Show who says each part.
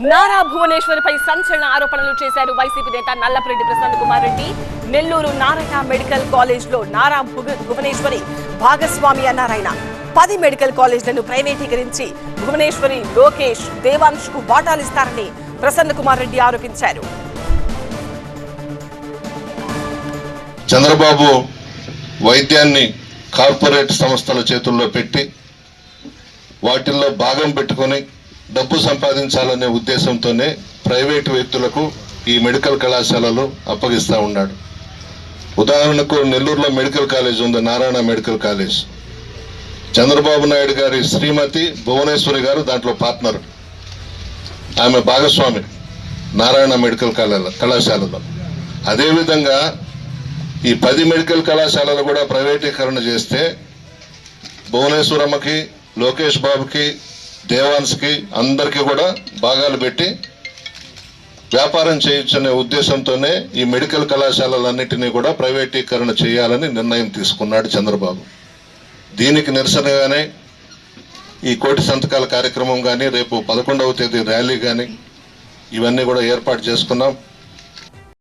Speaker 1: నారా భువనేశ్వరిపై సంచలన ఆరోపణలు చేశారు వైసీపీ నేత నల్లపరెడ్డి ప్రసన్న కుమార్ రెడ్డి. నెల్లూరు నారాయణ మెడికల్ కాలేజ్లో నారా భువనేశ్వరి భాగస్వామి అన్నారాయన పది మెడికల్ కాలేజ్లను ప్రైవేటీకరించి భువనేశ్వరి లోకేష్ దేవాంశ్కు వాటాలిస్తారని ప్రసన్న కుమార్ రెడ్డి ఆరోపించారు.
Speaker 2: చంద్రబాబు వైద్యాన్ని కార్పొరేట్ సంస్థల చేతుల్లో పెట్టి వాటిల్లో భాగం పెట్టుకొని డబ్బు సంపాదించాలనే ఉద్దేశంతోనే ప్రైవేటు వ్యక్తులకు ఈ మెడికల్ కళాశాలలు అప్పగిస్తూ ఉన్నాడు. ఉదాహరణకు నెల్లూరులో మెడికల్ కాలేజ్ ఉంది నారాయణ మెడికల్ కాలేజ్. చంద్రబాబు నాయుడు గారి శ్రీమతి భువనేశ్వరి గారు దాంట్లో పార్ట్నర్. ఆమె భాగస్వామి నారాయణ మెడికల్ కళాల కళాశాలలో. అదేవిధంగా ఈ పది మెడికల్ కళాశాలలు కూడా ప్రైవేటీకరణ చేస్తే భువనేశ్వరమ్మకి లోకేష్ బాబుకి దేవాన్స్కి అందరికీ కూడా భాగాలు పెట్టి వ్యాపారం చేయొచ్చనే ఉద్దేశంతోనే ఈ మెడికల్ కళాశాలలన్నింటినీ కూడా ప్రైవేటీకరణ చేయాలని నిర్ణయం తీసుకున్నాడు చంద్రబాబు. దీనికి నిరసనగానే ఈ కోటి సంతకాల కార్యక్రమం కానీ రేపు పదకొండవ తేదీ ర్యాలీ కానీ ఇవన్నీ కూడా ఏర్పాటు చేసుకున్నాం.